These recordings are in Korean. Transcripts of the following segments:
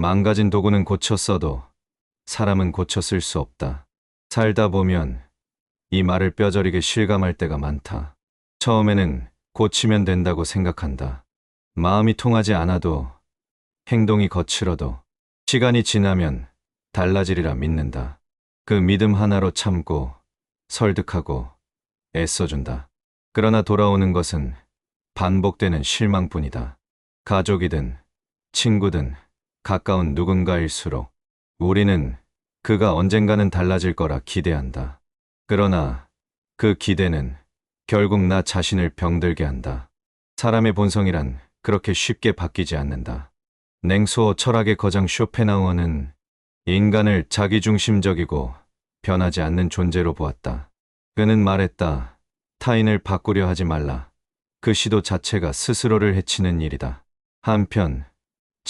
망가진 도구는 고쳐 써도 사람은 고쳐 쓸 수 없다. 살다 보면 이 말을 뼈저리게 실감할 때가 많다. 처음에는 고치면 된다고 생각한다. 마음이 통하지 않아도 행동이 거칠어도 시간이 지나면 달라지리라 믿는다. 그 믿음 하나로 참고 설득하고 애써준다. 그러나 돌아오는 것은 반복되는 실망뿐이다. 가족이든 친구든 가까운 누군가일수록 우리는 그가 언젠가는 달라질 거라 기대한다. 그러나 그 기대는 결국 나 자신을 병들게 한다. 사람의 본성이란 그렇게 쉽게 바뀌지 않는다. 냉소 철학의 거장 쇼펜하우어는 인간을 자기중심적이고 변하지 않는 존재로 보았다. 그는 말했다. 타인을 바꾸려 하지 말라. 그 시도 자체가 스스로를 해치는 일이다. 한편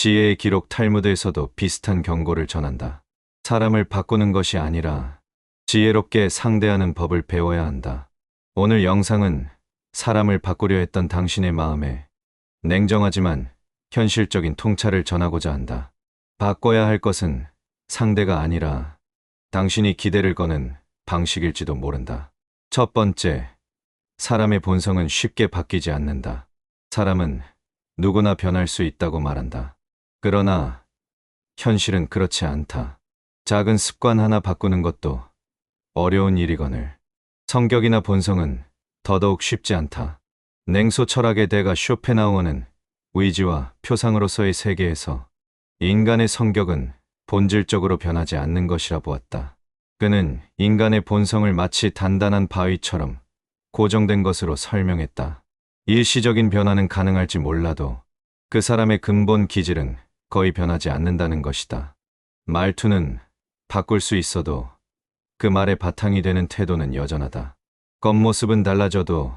지혜의 기록 탈무드에서도 비슷한 경고를 전한다. 사람을 바꾸는 것이 아니라 지혜롭게 상대하는 법을 배워야 한다. 오늘 영상은 사람을 바꾸려 했던 당신의 마음에 냉정하지만 현실적인 통찰을 전하고자 한다. 바꿔야 할 것은 상대가 아니라 당신이 기대를 거는 방식일지도 모른다. 첫 번째, 사람의 본성은 쉽게 바뀌지 않는다. 사람은 누구나 변할 수 있다고 말한다. 그러나 현실은 그렇지 않다. 작은 습관 하나 바꾸는 것도 어려운 일이거늘 성격이나 본성은 더더욱 쉽지 않다. 냉소 철학의 대가 쇼펜하우어는 의지와 표상으로서의 세계에서 인간의 성격은 본질적으로 변하지 않는 것이라 보았다. 그는 인간의 본성을 마치 단단한 바위처럼 고정된 것으로 설명했다. 일시적인 변화는 가능할지 몰라도 그 사람의 근본 기질은 거의 변하지 않는다는 것이다. 말투는 바꿀 수 있어도 그 말의 바탕이 되는 태도는 여전하다. 겉모습은 달라져도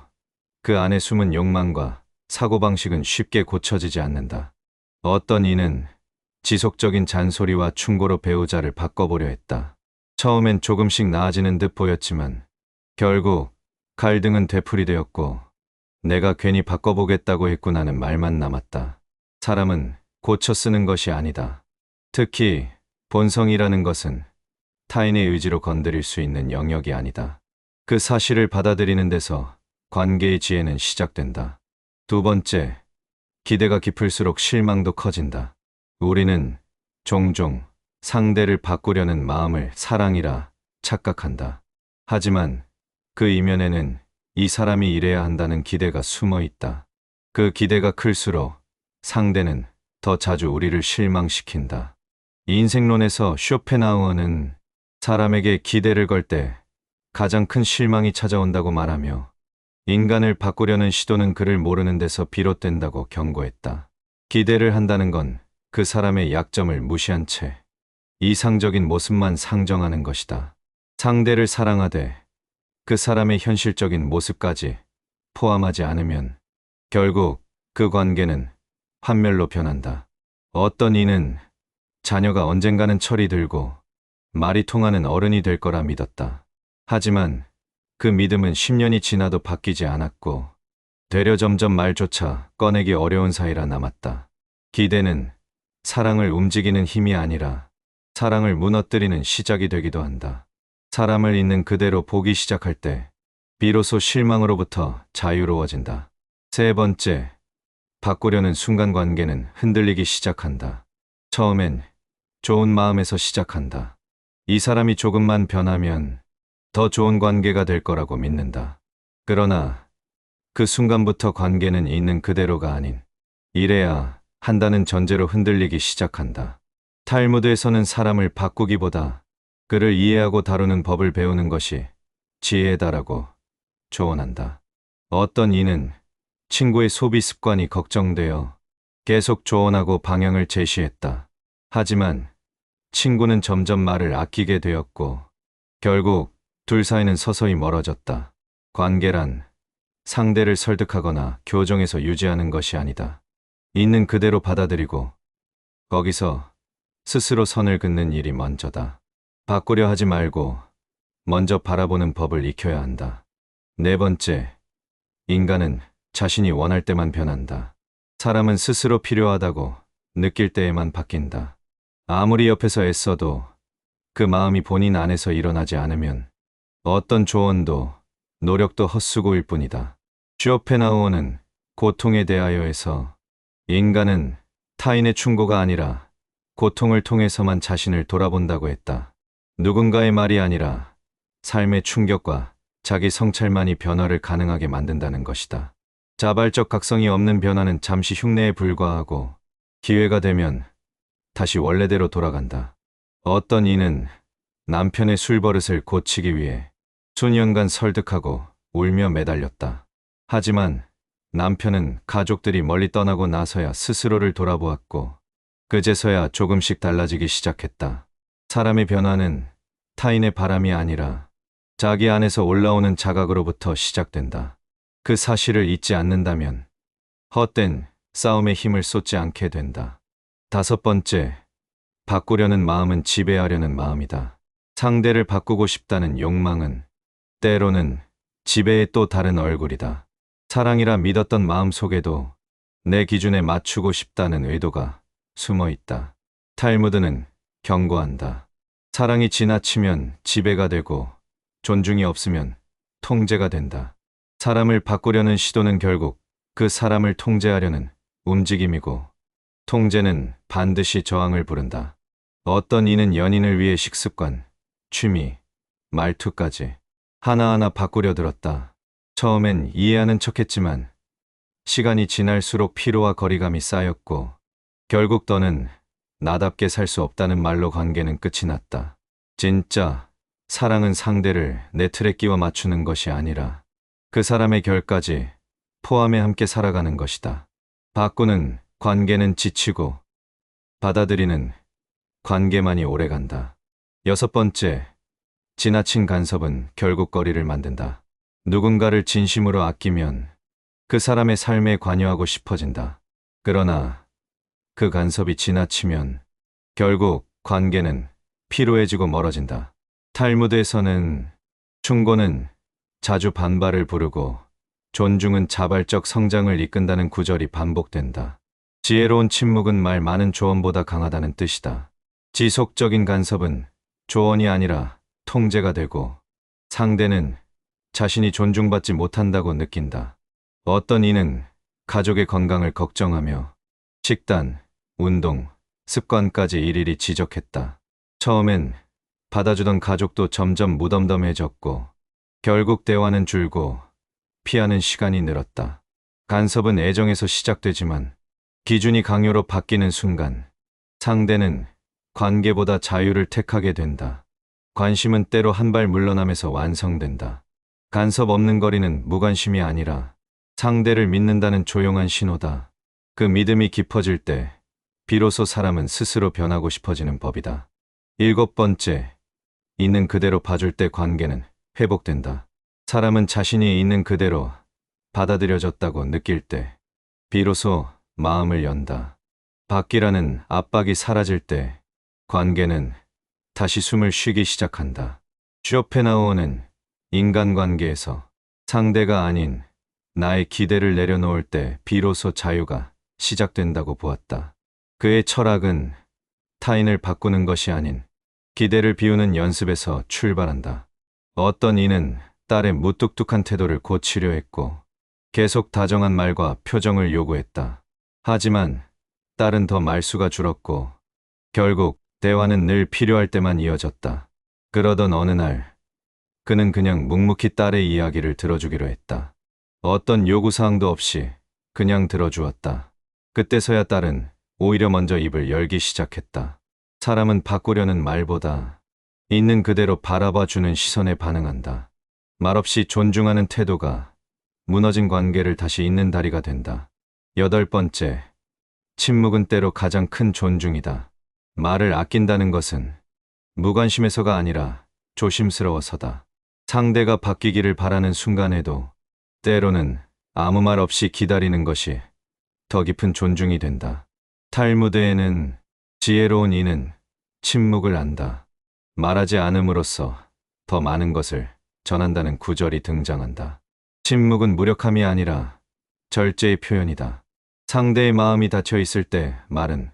그 안에 숨은 욕망과 사고방식은 쉽게 고쳐지지 않는다. 어떤 이는 지속적인 잔소리와 충고로 배우자를 바꿔보려 했다. 처음엔 조금씩 나아지는 듯 보였지만 결국 갈등은 되풀이되었고 내가 괜히 바꿔보겠다고 했구나는 말만 남았다. 사람은 고쳐 쓰는 것이 아니다. 특히 본성이라는 것은 타인의 의지로 건드릴 수 있는 영역이 아니다. 그 사실을 받아들이는 데서 관계의 지혜는 시작된다. 두 번째, 기대가 깊을수록 실망도 커진다. 우리는 종종 상대를 바꾸려는 마음을 사랑이라 착각한다. 하지만 그 이면에는 이 사람이 이래야 한다는 기대가 숨어 있다. 그 기대가 클수록 상대는 더 자주 우리를 실망시킨다. 인생론에서 쇼펜하우어는 사람에게 기대를 걸 때 가장 큰 실망이 찾아온다고 말하며 인간을 바꾸려는 시도는 그를 모르는 데서 비롯된다고 경고했다. 기대를 한다는 건 그 사람의 약점을 무시한 채 이상적인 모습만 상정하는 것이다. 상대를 사랑하되 그 사람의 현실적인 모습까지 포함하지 않으면 결국 그 관계는 환멸로 변한다. 어떤 이는 자녀가 언젠가는 철이 들고 말이 통하는 어른이 될 거라 믿었다. 하지만 그 믿음은 10년이 지나도 바뀌지 않았고 되려 점점 말조차 꺼내기 어려운 사이라 남았다. 기대는 사랑을 움직이는 힘이 아니라 사랑을 무너뜨리는 시작이 되기도 한다. 사람을 있는 그대로 보기 시작할 때 비로소 실망으로부터 자유로워진다. 세 번째, 바꾸려는 순간 관계는 흔들리기 시작한다. 처음엔 좋은 마음에서 시작한다. 이 사람이 조금만 변하면 더 좋은 관계가 될 거라고 믿는다. 그러나 그 순간부터 관계는 있는 그대로가 아닌 이래야 한다는 전제로 흔들리기 시작한다. 탈무드에서는 사람을 바꾸기보다 그를 이해하고 다루는 법을 배우는 것이 지혜다라고 조언한다. 어떤 이는 친구의 소비 습관이 걱정되어 계속 조언하고 방향을 제시했다. 하지만 친구는 점점 말을 아끼게 되었고 결국 둘 사이는 서서히 멀어졌다. 관계란 상대를 설득하거나 교정해서 유지하는 것이 아니다. 있는 그대로 받아들이고 거기서 스스로 선을 긋는 일이 먼저다. 바꾸려 하지 말고 먼저 바라보는 법을 익혀야 한다. 네 번째, 인간은 자신이 원할 때만 변한다. 사람은 스스로 필요하다고 느낄 때에만 바뀐다. 아무리 옆에서 애써도 그 마음이 본인 안에서 일어나지 않으면 어떤 조언도 노력도 헛수고일 뿐이다. 쇼펜하우어는 고통에 대하여에서 인간은 타인의 충고가 아니라 고통을 통해서만 자신을 돌아본다고 했다. 누군가의 말이 아니라 삶의 충격과 자기 성찰만이 변화를 가능하게 만든다는 것이다. 자발적 각성이 없는 변화는 잠시 흉내에 불과하고 기회가 되면 다시 원래대로 돌아간다. 어떤 이는 남편의 술버릇을 고치기 위해 수년간 설득하고 울며 매달렸다. 하지만 남편은 가족들이 멀리 떠나고 나서야 스스로를 돌아보았고 그제서야 조금씩 달라지기 시작했다. 사람의 변화는 타인의 바람이 아니라 자기 안에서 올라오는 자각으로부터 시작된다. 그 사실을 잊지 않는다면 헛된 싸움에 힘을 쏟지 않게 된다. 다섯 번째, 바꾸려는 마음은 지배하려는 마음이다. 상대를 바꾸고 싶다는 욕망은 때로는 지배의 또 다른 얼굴이다. 사랑이라 믿었던 마음 속에도 내 기준에 맞추고 싶다는 의도가 숨어 있다. 탈무드는 경고한다. 사랑이 지나치면 지배가 되고 존중이 없으면 통제가 된다. 사람을 바꾸려는 시도는 결국 그 사람을 통제하려는 움직임이고 통제는 반드시 저항을 부른다. 어떤 이는 연인을 위해 식습관, 취미, 말투까지 하나하나 바꾸려 들었다. 처음엔 이해하는 척했지만 시간이 지날수록 피로와 거리감이 쌓였고 결국 너는 나답게 살 수 없다는 말로 관계는 끝이 났다. 진짜 사랑은 상대를 내 틀에 끼워 맞추는 것이 아니라 그 사람의 결까지 포함해 함께 살아가는 것이다. 바꾸는 관계는 지치고 받아들이는 관계만이 오래간다. 여섯 번째, 지나친 간섭은 결국 거리를 만든다. 누군가를 진심으로 아끼면 그 사람의 삶에 관여하고 싶어진다. 그러나 그 간섭이 지나치면 결국 관계는 피로해지고 멀어진다. 탈무드에서는 충고는 자주 반발을 부르고 존중은 자발적 성장을 이끈다는 구절이 반복된다. 지혜로운 침묵은 말 많은 조언보다 강하다는 뜻이다. 지속적인 간섭은 조언이 아니라 통제가 되고 상대는 자신이 존중받지 못한다고 느낀다. 어떤 이는 가족의 건강을 걱정하며 식단, 운동, 습관까지 일일이 지적했다. 처음엔 받아주던 가족도 점점 무덤덤해졌고 결국 대화는 줄고 피하는 시간이 늘었다. 간섭은 애정에서 시작되지만 기준이 강요로 바뀌는 순간 상대는 관계보다 자유를 택하게 된다. 관심은 때로 한 발 물러나면서 완성된다. 간섭 없는 거리는 무관심이 아니라 상대를 믿는다는 조용한 신호다. 그 믿음이 깊어질 때 비로소 사람은 스스로 변하고 싶어지는 법이다. 일곱 번째, 있는 그대로 봐줄 때 관계는 회복된다. 사람은 자신이 있는 그대로 받아들여졌다고 느낄 때 비로소 마음을 연다. 바뀌라는 압박이 사라질 때 관계는 다시 숨을 쉬기 시작한다. 쇼펜하우어는 인간관계에서 상대가 아닌 나의 기대를 내려놓을 때 비로소 자유가 시작된다고 보았다. 그의 철학은 타인을 바꾸는 것이 아닌 기대를 비우는 연습에서 출발한다. 어떤 이는 딸의 무뚝뚝한 태도를 고치려 했고 계속 다정한 말과 표정을 요구했다. 하지만 딸은 더 말수가 줄었고 결국 대화는 늘 필요할 때만 이어졌다. 그러던 어느 날 그는 그냥 묵묵히 딸의 이야기를 들어주기로 했다. 어떤 요구사항도 없이 그냥 들어주었다. 그때서야 딸은 오히려 먼저 입을 열기 시작했다. 사람은 바꾸려는 말보다 있는 그대로 바라봐주는 시선에 반응한다. 말없이 존중하는 태도가 무너진 관계를 다시 잇는 다리가 된다. 여덟 번째, 침묵은 때로 가장 큰 존중이다. 말을 아낀다는 것은 무관심에서가 아니라 조심스러워서다. 상대가 바뀌기를 바라는 순간에도 때로는 아무 말 없이 기다리는 것이 더 깊은 존중이 된다. 탈무드에는 지혜로운 이는 침묵을 안다. 말하지 않음으로써 더 많은 것을 전한다는 구절이 등장한다. 침묵은 무력함이 아니라 절제의 표현이다. 상대의 마음이 닫혀 있을 때 말은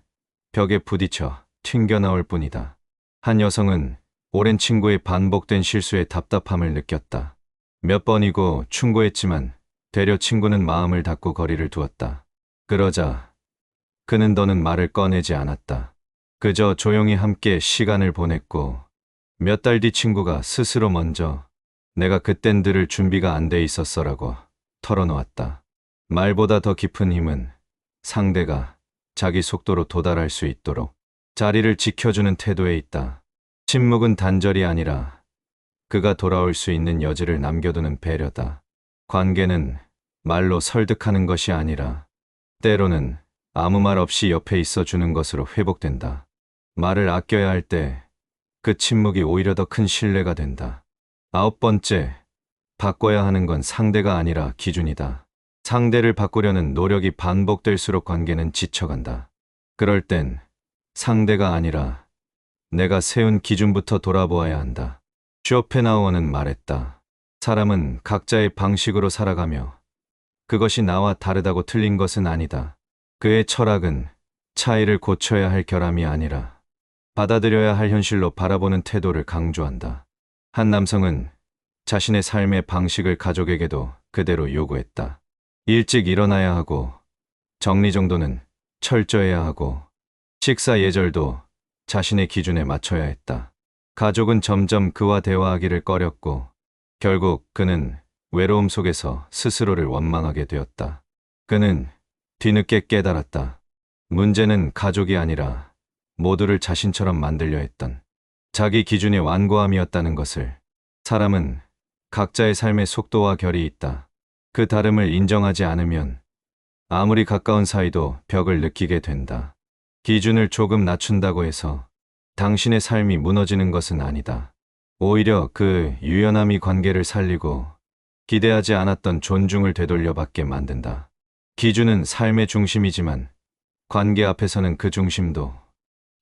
벽에 부딪혀 튕겨나올 뿐이다. 한 여성은 오랜 친구의 반복된 실수에 답답함을 느꼈다. 몇 번이고 충고했지만 되려 친구는 마음을 닫고 거리를 두었다. 그러자 그는 더는 말을 꺼내지 않았다. 그저 조용히 함께 시간을 보냈고 몇 달 뒤 친구가 스스로 먼저 내가 그땐 들을 준비가 안 돼 있었어라고 털어놓았다. 말보다 더 깊은 힘은 상대가 자기 속도로 도달할 수 있도록 자리를 지켜주는 태도에 있다. 침묵은 단절이 아니라 그가 돌아올 수 있는 여지를 남겨두는 배려다. 관계는 말로 설득하는 것이 아니라 때로는 아무 말 없이 옆에 있어 주는 것으로 회복된다. 말을 아껴야 할 때 그 침묵이 오히려 더 큰 신뢰가 된다. 아홉 번째, 바꿔야 하는 건 상대가 아니라 기준이다. 상대를 바꾸려는 노력이 반복될수록 관계는 지쳐간다. 그럴 땐 상대가 아니라 내가 세운 기준부터 돌아보아야 한다. 쇼펜하우어는 말했다. 사람은 각자의 방식으로 살아가며 그것이 나와 다르다고 틀린 것은 아니다. 그의 철학은 차이를 고쳐야 할 결함이 아니라 받아들여야 할 현실로 바라보는 태도를 강조한다. 한 남성은 자신의 삶의 방식을 가족에게도 그대로 요구했다. 일찍 일어나야 하고 정리정돈은 철저해야 하고 식사 예절도 자신의 기준에 맞춰야 했다. 가족은 점점 그와 대화하기를 꺼렸고 결국 그는 외로움 속에서 스스로를 원망하게 되었다. 그는 뒤늦게 깨달았다. 문제는 가족이 아니라 모두를 자신처럼 만들려 했던 자기 기준의 완고함이었다는 것을 사람은 각자의 삶의 속도와 결이 있다. 그 다름을 인정하지 않으면 아무리 가까운 사이도 벽을 느끼게 된다. 기준을 조금 낮춘다고 해서 당신의 삶이 무너지는 것은 아니다. 오히려 그 유연함이 관계를 살리고 기대하지 않았던 존중을 되돌려받게 만든다. 기준은 삶의 중심이지만 관계 앞에서는 그 중심도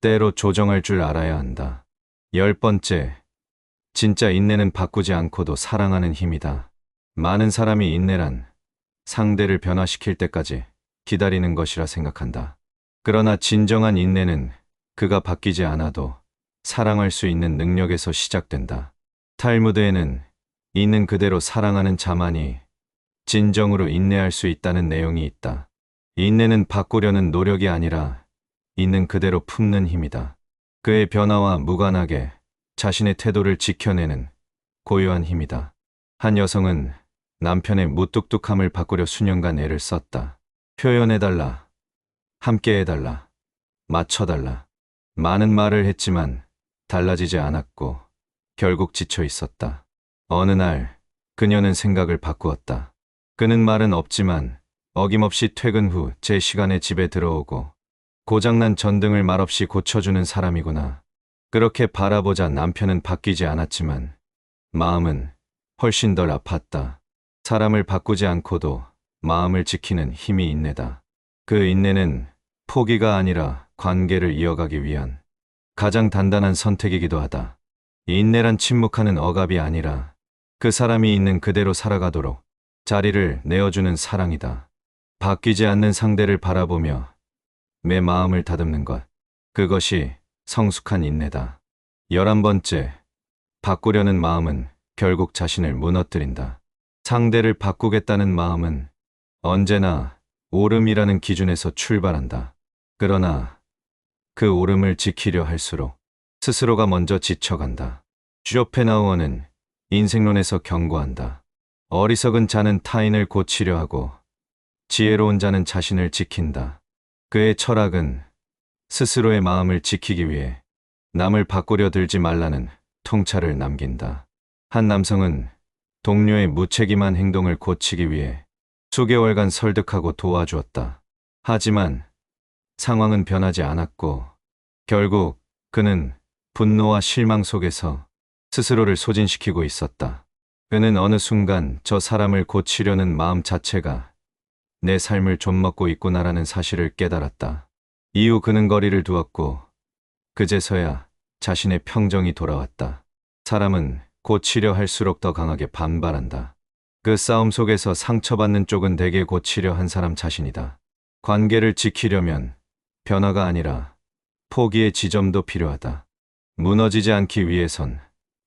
때로 조정할 줄 알아야 한다. 열 번째, 진짜 인내는 바꾸지 않고도 사랑하는 힘이다. 많은 사람이 인내란 상대를 변화시킬 때까지 기다리는 것이라 생각한다. 그러나 진정한 인내는 그가 바뀌지 않아도 사랑할 수 있는 능력에서 시작된다. 탈무드에는 있는 그대로 사랑하는 자만이 진정으로 인내할 수 있다는 내용이 있다. 인내는 바꾸려는 노력이 아니라 있는 그대로 품는 힘이다. 그의 변화와 무관하게 자신의 태도를 지켜내는 고요한 힘이다. 한 여성은 남편의 무뚝뚝함을 바꾸려 수년간 애를 썼다. 표현해달라. 함께해달라. 맞춰달라. 많은 말을 했지만 달라지지 않았고 결국 지쳐 있었다. 어느 날 그녀는 생각을 바꾸었다. 그는 말은 없지만 어김없이 퇴근 후 제 시간에 집에 들어오고 고장난 전등을 말없이 고쳐주는 사람이구나. 그렇게 바라보자 남편은 바뀌지 않았지만 마음은 훨씬 덜 아팠다. 사람을 바꾸지 않고도 마음을 지키는 힘이 인내다. 그 인내는 포기가 아니라 관계를 이어가기 위한 가장 단단한 선택이기도 하다. 인내란 침묵하는 억압이 아니라 그 사람이 있는 그대로 살아가도록 자리를 내어주는 사랑이다. 바뀌지 않는 상대를 바라보며 내 마음을 다듬는 것. 그것이 성숙한 인내다. 열한 번째, 바꾸려는 마음은 결국 자신을 무너뜨린다. 상대를 바꾸겠다는 마음은 언제나 오름이라는 기준에서 출발한다. 그러나 그 오름을 지키려 할수록 스스로가 먼저 지쳐간다. 쇼펜하우어는 인생론에서 경고한다. 어리석은 자는 타인을 고치려 하고 지혜로운 자는 자신을 지킨다. 그의 철학은 스스로의 마음을 지키기 위해 남을 바꾸려 들지 말라는 통찰을 남긴다. 한 남성은 동료의 무책임한 행동을 고치기 위해 수개월간 설득하고 도와주었다. 하지만 상황은 변하지 않았고 결국 그는 분노와 실망 속에서 스스로를 소진시키고 있었다. 그는 어느 순간 저 사람을 고치려는 마음 자체가 내 삶을 좀먹고 있구나라는 사실을 깨달았다. 이후 그는 거리를 두었고 그제서야 자신의 평정이 돌아왔다. 사람은 고치려 할수록 더 강하게 반발한다. 그 싸움 속에서 상처받는 쪽은 대개 고치려 한 사람 자신이다. 관계를 지키려면 변화가 아니라 포기의 지점도 필요하다. 무너지지 않기 위해선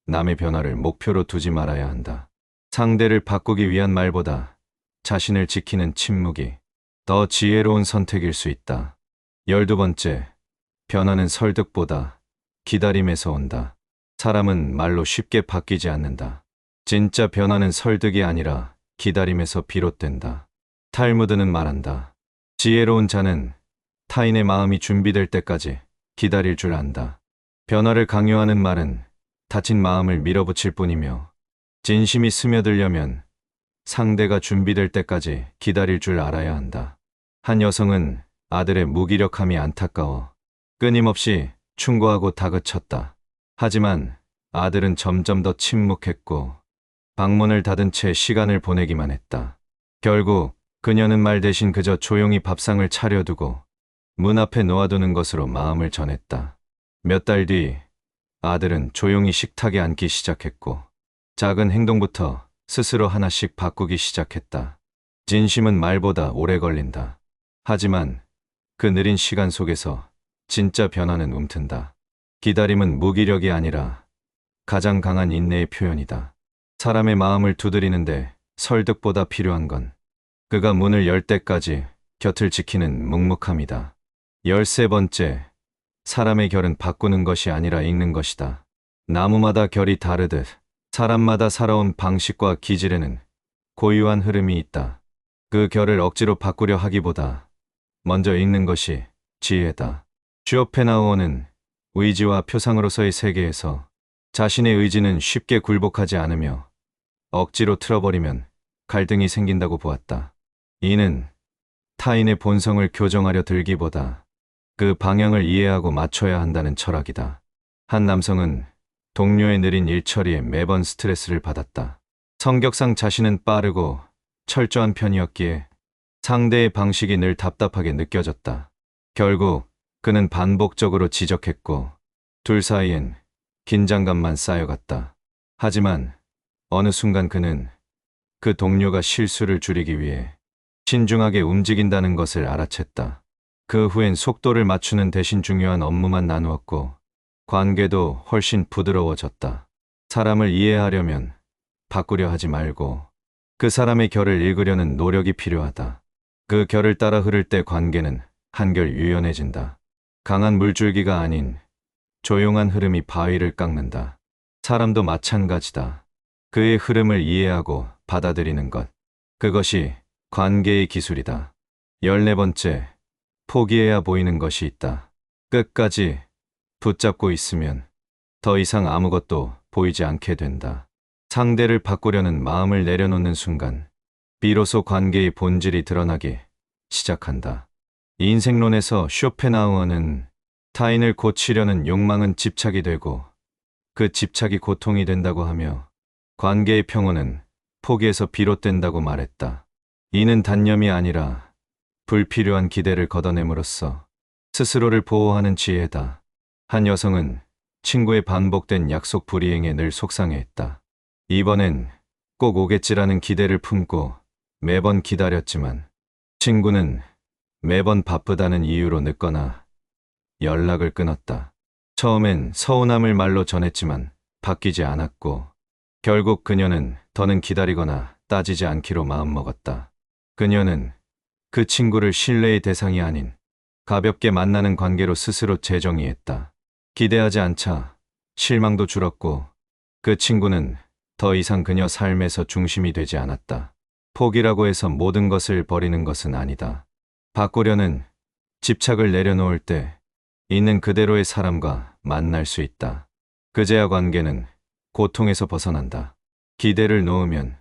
남의 변화를 목표로 두지 말아야 한다. 상대를 바꾸기 위한 말보다 자신을 지키는 침묵이 더 지혜로운 선택일 수 있다. 열두 번째, 변화는 설득보다 기다림에서 온다. 사람은 말로 쉽게 바뀌지 않는다. 진짜 변화는 설득이 아니라 기다림에서 비롯된다. 탈무드는 말한다. 지혜로운 자는 타인의 마음이 준비될 때까지 기다릴 줄 안다. 변화를 강요하는 말은 다친 마음을 밀어붙일 뿐이며 진심이 스며들려면 상대가 준비될 때까지 기다릴 줄 알아야 한다. 한 여성은 아들의 무기력함이 안타까워 끊임없이 충고하고 다그쳤다. 하지만 아들은 점점 더 침묵했고 방문을 닫은 채 시간을 보내기만 했다. 결국 그녀는 말 대신 그저 조용히 밥상을 차려두고 문 앞에 놓아두는 것으로 마음을 전했다. 몇 달 뒤 아들은 조용히 식탁에 앉기 시작했고 작은 행동부터 스스로 하나씩 바꾸기 시작했다. 진심은 말보다 오래 걸린다. 하지만 그 느린 시간 속에서 진짜 변화는 움튼다. 기다림은 무기력이 아니라 가장 강한 인내의 표현이다. 사람의 마음을 두드리는데 설득보다 필요한 건 그가 문을 열 때까지 곁을 지키는 묵묵함이다. 열세 번째, 사람의 결은 바꾸는 것이 아니라 읽는 것이다. 나무마다 결이 다르듯 사람마다 살아온 방식과 기질에는 고유한 흐름이 있다. 그 결을 억지로 바꾸려 하기보다 먼저 읽는 것이 지혜다. 슈어펜하우어는 의지와 표상으로서의 세계에서 자신의 의지는 쉽게 굴복하지 않으며 억지로 틀어버리면 갈등이 생긴다고 보았다. 이는 타인의 본성을 교정하려 들기보다 그 방향을 이해하고 맞춰야 한다는 철학이다. 한 남성은 동료의 느린 일처리에 매번 스트레스를 받았다. 성격상 자신은 빠르고 철저한 편이었기에 상대의 방식이 늘 답답하게 느껴졌다. 결국 그는 반복적으로 지적했고 둘 사이엔 긴장감만 쌓여갔다. 하지만 어느 순간 그는 그 동료가 실수를 줄이기 위해 신중하게 움직인다는 것을 알아챘다. 그 후엔 속도를 맞추는 대신 중요한 업무만 나누었고 관계도 훨씬 부드러워졌다. 사람을 이해하려면 바꾸려 하지 말고 그 사람의 결을 읽으려는 노력이 필요하다. 그 결을 따라 흐를 때 관계는 한결 유연해진다. 강한 물줄기가 아닌 조용한 흐름이 바위를 깎는다. 사람도 마찬가지다. 그의 흐름을 이해하고 받아들이는 것. 그것이 관계의 기술이다. 열네 번째, 포기해야 보이는 것이 있다. 끝까지 붙잡고 있으면 더 이상 아무것도 보이지 않게 된다. 상대를 바꾸려는 마음을 내려놓는 순간, 비로소 관계의 본질이 드러나기 시작한다. 인생론에서 쇼펜하우어는 타인을 고치려는 욕망은 집착이 되고 그 집착이 고통이 된다고 하며 관계의 평온은 포기에서 비롯된다고 말했다. 이는 단념이 아니라 불필요한 기대를 걷어냄으로써 스스로를 보호하는 지혜다. 한 여성은 친구의 반복된 약속 불이행에 늘 속상해했다. 이번엔 꼭 오겠지라는 기대를 품고 매번 기다렸지만 친구는 매번 바쁘다는 이유로 늦거나 연락을 끊었다. 처음엔 서운함을 말로 전했지만 바뀌지 않았고 결국 그녀는 더는 기다리거나 따지지 않기로 마음먹었다. 그녀는 그 친구를 신뢰의 대상이 아닌 가볍게 만나는 관계로 스스로 재정의했다. 기대하지 않자 실망도 줄었고 그 친구는 더 이상 그녀 삶에서 중심이 되지 않았다. 포기라고 해서 모든 것을 버리는 것은 아니다. 바꾸려는 집착을 내려놓을 때 있는 그대로의 사람과 만날 수 있다. 그제야 관계는 고통에서 벗어난다. 기대를 놓으면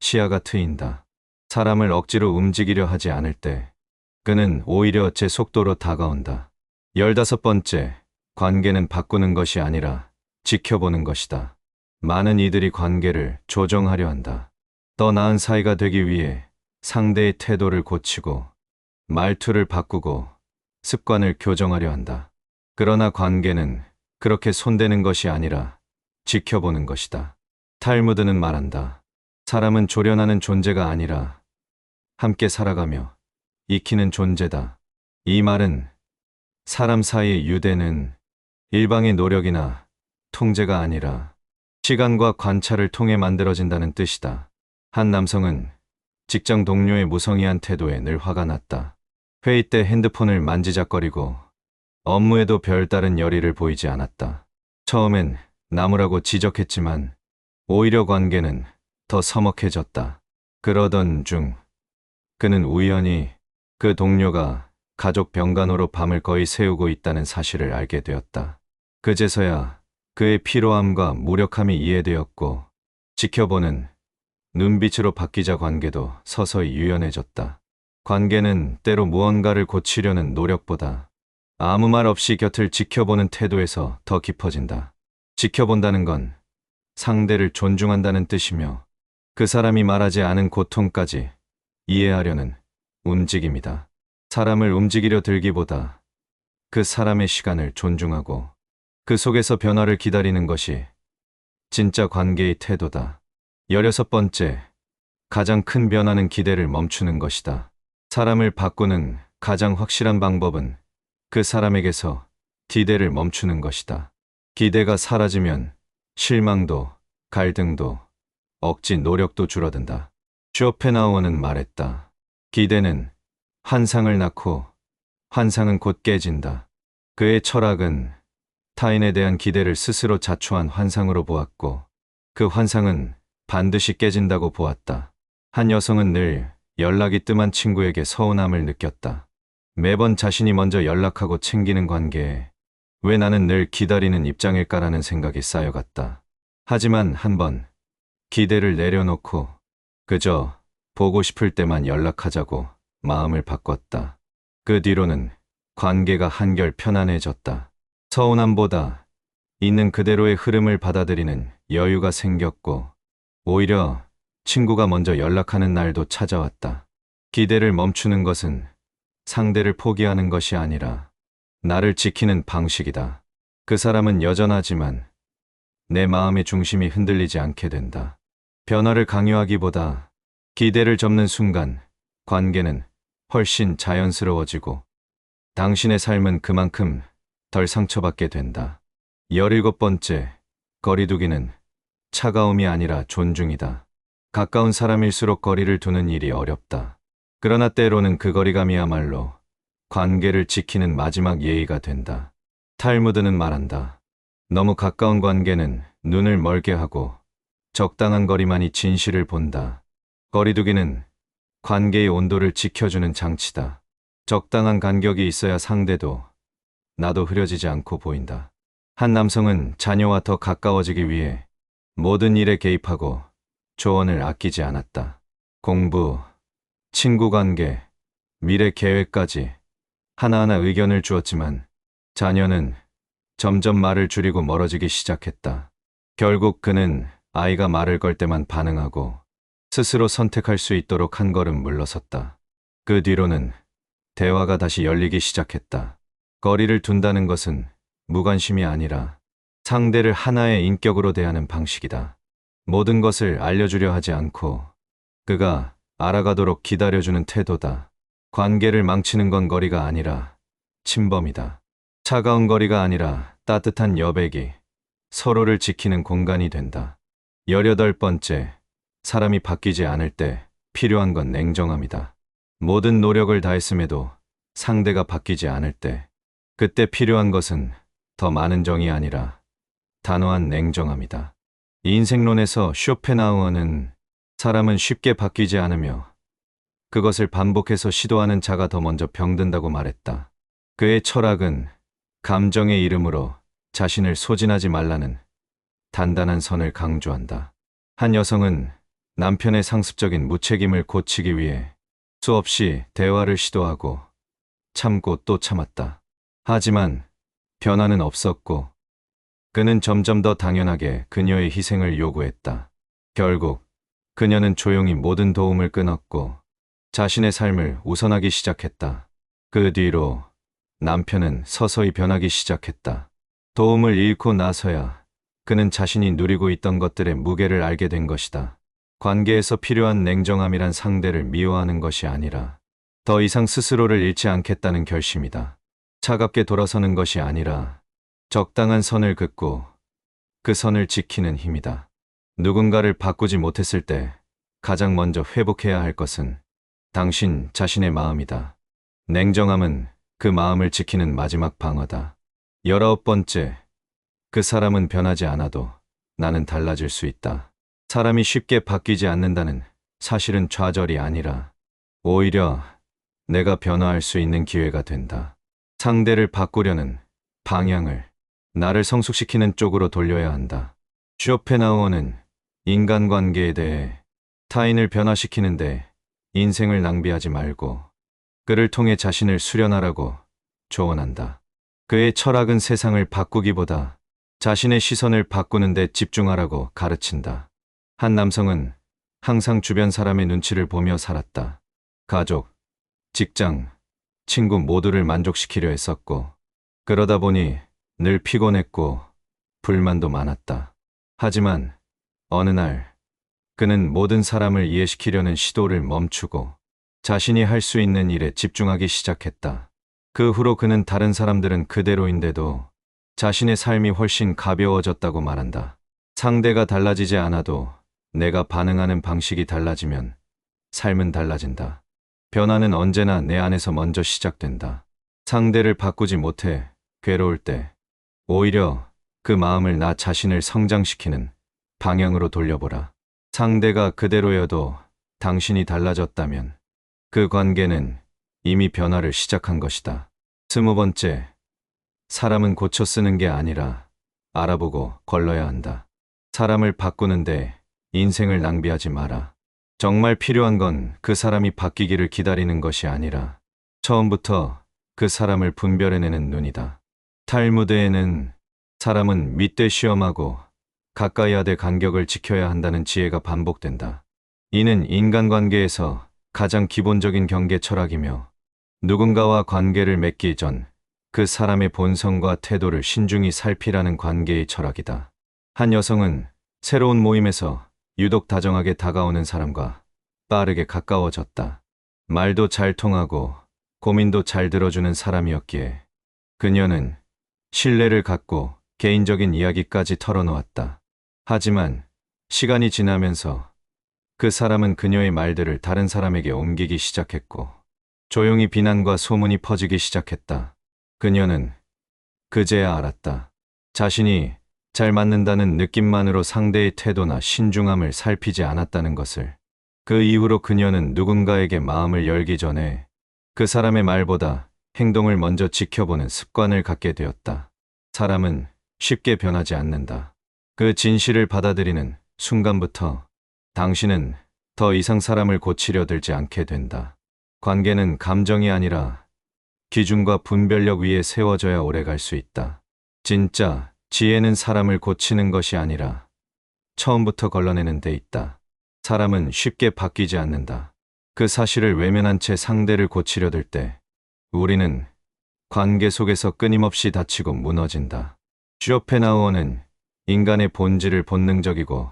시야가 트인다. 사람을 억지로 움직이려 하지 않을 때 그는 오히려 제 속도로 다가온다. 열다섯 번째, 관계는 바꾸는 것이 아니라 지켜보는 것이다. 많은 이들이 관계를 조정하려 한다. 더 나은 사이가 되기 위해 상대의 태도를 고치고 말투를 바꾸고 습관을 교정하려 한다. 그러나 관계는 그렇게 손대는 것이 아니라 지켜보는 것이다. 탈무드는 말한다. 사람은 조련하는 존재가 아니라 함께 살아가며 익히는 존재다. 이 말은 사람 사이의 유대는 일방의 노력이나 통제가 아니라 시간과 관찰을 통해 만들어진다는 뜻이다. 한 남성은 직장 동료의 무성의한 태도에 늘 화가 났다. 회의 때 핸드폰을 만지작거리고 업무에도 별다른 열의를 보이지 않았다. 처음엔 나무라고 지적했지만 오히려 관계는 더 서먹해졌다. 그러던 중 그는 우연히 그 동료가 가족 병간호로 밤을 거의 새우고 있다는 사실을 알게 되었다. 그제서야 그의 피로함과 무력함이 이해되었고 지켜보는 눈빛으로 바뀌자 관계도 서서히 유연해졌다. 관계는 때로 무언가를 고치려는 노력보다 아무 말 없이 곁을 지켜보는 태도에서 더 깊어진다. 지켜본다는 건 상대를 존중한다는 뜻이며 그 사람이 말하지 않은 고통까지 이해하려는 움직임이다. 사람을 움직이려 들기보다 그 사람의 시간을 존중하고 그 속에서 변화를 기다리는 것이 진짜 관계의 태도다. 열여섯 번째, 가장 큰 변화는 기대를 멈추는 것이다. 사람을 바꾸는 가장 확실한 방법은 그 사람에게서 기대를 멈추는 것이다. 기대가 사라지면 실망도, 갈등도, 억지 노력도 줄어든다. 쇼펜하우어는 말했다. 기대는 환상을 낳고 환상은 곧 깨진다. 그의 철학은 타인에 대한 기대를 스스로 자초한 환상으로 보았고 그 환상은 반드시 깨진다고 보았다. 한 여성은 늘 연락이 뜸한 친구에게 서운함을 느꼈다. 매번 자신이 먼저 연락하고 챙기는 관계에 왜 나는 늘 기다리는 입장일까라는 생각이 쌓여갔다. 하지만 한번 기대를 내려놓고 그저 보고 싶을 때만 연락하자고 마음을 바꿨다. 그 뒤로는 관계가 한결 편안해졌다. 서운함보다 있는 그대로의 흐름을 받아들이는 여유가 생겼고 오히려 친구가 먼저 연락하는 날도 찾아왔다. 기대를 멈추는 것은 상대를 포기하는 것이 아니라 나를 지키는 방식이다. 그 사람은 여전하지만 내 마음의 중심이 흔들리지 않게 된다. 변화를 강요하기보다 기대를 접는 순간 관계는 훨씬 자연스러워지고 당신의 삶은 그만큼 덜 상처받게 된다. 열일곱 번째, 거리두기는 차가움이 아니라 존중이다. 가까운 사람일수록 거리를 두는 일이 어렵다. 그러나 때로는 그 거리감이야말로 관계를 지키는 마지막 예의가 된다. 탈무드는 말한다. 너무 가까운 관계는 눈을 멀게 하고 적당한 거리만이 진실을 본다. 거리두기는 관계의 온도를 지켜주는 장치다. 적당한 간격이 있어야 상대도 나도 흐려지지 않고 보인다. 한 남성은 자녀와 더 가까워지기 위해 모든 일에 개입하고 조언을 아끼지 않았다. 공부, 친구 관계, 미래 계획까지 하나하나 의견을 주었지만 자녀는 점점 말을 줄이고 멀어지기 시작했다. 결국 그는 아이가 말을 걸 때만 반응하고 스스로 선택할 수 있도록 한 걸음 물러섰다. 그 뒤로는 대화가 다시 열리기 시작했다. 거리를 둔다는 것은 무관심이 아니라 상대를 하나의 인격으로 대하는 방식이다. 모든 것을 알려주려 하지 않고 그가 알아가도록 기다려주는 태도다. 관계를 망치는 건 거리가 아니라 침범이다. 차가운 거리가 아니라 따뜻한 여백이 서로를 지키는 공간이 된다. 열여덟 번째, 사람이 바뀌지 않을 때 필요한 건 냉정함이다. 모든 노력을 다했음에도 상대가 바뀌지 않을 때, 그때 필요한 것은 더 많은 정이 아니라 단호한 냉정함이다. 인생론에서 쇼펜하우어는 사람은 쉽게 바뀌지 않으며 그것을 반복해서 시도하는 자가 더 먼저 병든다고 말했다. 그의 철학은 감정의 이름으로 자신을 소진하지 말라는 단단한 선을 강조한다. 한 여성은 남편의 상습적인 무책임을 고치기 위해 수없이 대화를 시도하고 참고 또 참았다. 하지만 변화는 없었고 그는 점점 더 당연하게 그녀의 희생을 요구했다. 결국 그녀는 조용히 모든 도움을 끊었고 자신의 삶을 우선하기 시작했다. 그 뒤로 남편은 서서히 변하기 시작했다. 도움을 잃고 나서야 그는 자신이 누리고 있던 것들의 무게를 알게 된 것이다. 관계에서 필요한 냉정함이란 상대를 미워하는 것이 아니라 더 이상 스스로를 잃지 않겠다는 결심이다. 차갑게 돌아서는 것이 아니라 적당한 선을 긋고 그 선을 지키는 힘이다. 누군가를 바꾸지 못했을 때 가장 먼저 회복해야 할 것은 당신 자신의 마음이다. 냉정함은 그 마음을 지키는 마지막 방어다. 열아홉 번째, 그 사람은 변하지 않아도 나는 달라질 수 있다. 사람이 쉽게 바뀌지 않는다는 사실은 좌절이 아니라 오히려 내가 변화할 수 있는 기회가 된다. 상대를 바꾸려는 방향을 나를 성숙시키는 쪽으로 돌려야 한다. 쇼펜하우어는 인간관계에 대해 타인을 변화시키는데 인생을 낭비하지 말고 그를 통해 자신을 수련하라고 조언한다. 그의 철학은 세상을 바꾸기보다 자신의 시선을 바꾸는 데 집중하라고 가르친다. 한 남성은 항상 주변 사람의 눈치를 보며 살았다. 가족, 직장, 친구 모두를 만족시키려 했었고, 그러다 보니 늘 피곤했고 불만도 많았다. 하지만 어느 날 그는 모든 사람을 이해시키려는 시도를 멈추고 자신이 할 수 있는 일에 집중하기 시작했다. 그 후로 그는 다른 사람들은 그대로인데도 자신의 삶이 훨씬 가벼워졌다고 말한다. 상대가 달라지지 않아도 내가 반응하는 방식이 달라지면 삶은 달라진다. 변화는 언제나 내 안에서 먼저 시작된다. 상대를 바꾸지 못해 괴로울 때 오히려 그 마음을 나 자신을 성장시키는 방향으로 돌려보라. 상대가 그대로여도 당신이 달라졌다면 그 관계는 이미 변화를 시작한 것이다. 스무 번째, 사람은 고쳐 쓰는 게 아니라 알아보고 걸러야 한다. 사람을 바꾸는데 인생을 낭비하지 마라. 정말 필요한 건 그 사람이 바뀌기를 기다리는 것이 아니라 처음부터 그 사람을 분별해내는 눈이다. 탈무드에는 사람은 밑대 시험하고 가까이 하되 간격을 지켜야 한다는 지혜가 반복된다. 이는 인간관계에서 가장 기본적인 경계 철학이며 누군가와 관계를 맺기 전 그 사람의 본성과 태도를 신중히 살피라는 관계의 철학이다. 한 여성은 새로운 모임에서 유독 다정하게 다가오는 사람과 빠르게 가까워졌다. 말도 잘 통하고 고민도 잘 들어주는 사람이었기에 그녀는 신뢰를 갖고 개인적인 이야기까지 털어놓았다. 하지만 시간이 지나면서 그 사람은 그녀의 말들을 다른 사람에게 옮기기 시작했고 조용히 비난과 소문이 퍼지기 시작했다. 그녀는 그제야 알았다. 자신이 잘 맞는다는 느낌만으로 상대의 태도나 신중함을 살피지 않았다는 것을. 그 이후로 그녀는 누군가에게 마음을 열기 전에 그 사람의 말보다 행동을 먼저 지켜보는 습관을 갖게 되었다. 사람은 쉽게 변하지 않는다. 그 진실을 받아들이는 순간부터 당신은 더 이상 사람을 고치려 들지 않게 된다. 관계는 감정이 아니라 기준과 분별력 위에 세워져야 오래 갈 수 있다. 진짜 지혜는 사람을 고치는 것이 아니라 처음부터 걸러내는 데 있다. 사람은 쉽게 바뀌지 않는다. 그 사실을 외면한 채 상대를 고치려 들 때 우리는 관계 속에서 끊임없이 다치고 무너진다. 쇼펜하우어는 인간의 본질을 본능적이고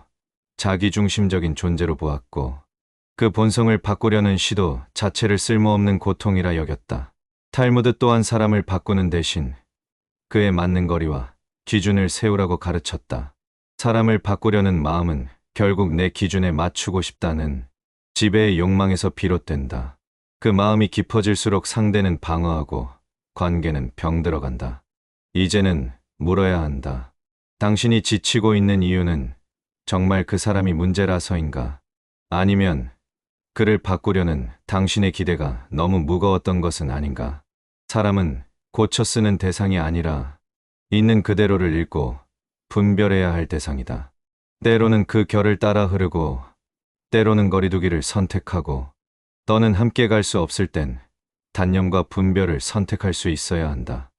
자기중심적인 존재로 보았고 그 본성을 바꾸려는 시도 자체를 쓸모없는 고통이라 여겼다. 탈무드 또한 사람을 바꾸는 대신 그에 맞는 거리와 기준을 세우라고 가르쳤다. 사람을 바꾸려는 마음은 결국 내 기준에 맞추고 싶다는 지배의 욕망에서 비롯된다. 그 마음이 깊어질수록 상대는 방어하고 관계는 병들어간다. 이제는 물어야 한다. 당신이 지치고 있는 이유는 정말 그 사람이 문제라서인가? 아니면 그를 바꾸려는 당신의 기대가 너무 무거웠던 것은 아닌가? 사람은 고쳐 쓰는 대상이 아니라 있는 그대로를 읽고 분별해야 할 대상이다. 때로는 그 결을 따라 흐르고 때로는 거리두기를 선택하고 너는 함께 갈 수 없을 땐 단념과 분별을 선택할 수 있어야 한다.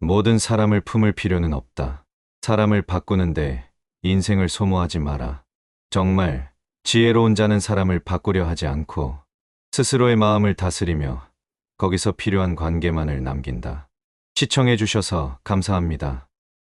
모든 사람을 품을 필요는 없다. 사람을 바꾸는데 인생을 소모하지 마라. 정말 지혜로운 자는 사람을 바꾸려 하지 않고 스스로의 마음을 다스리며 거기서 필요한 관계만을 남긴다. 시청해 주셔서 감사합니다.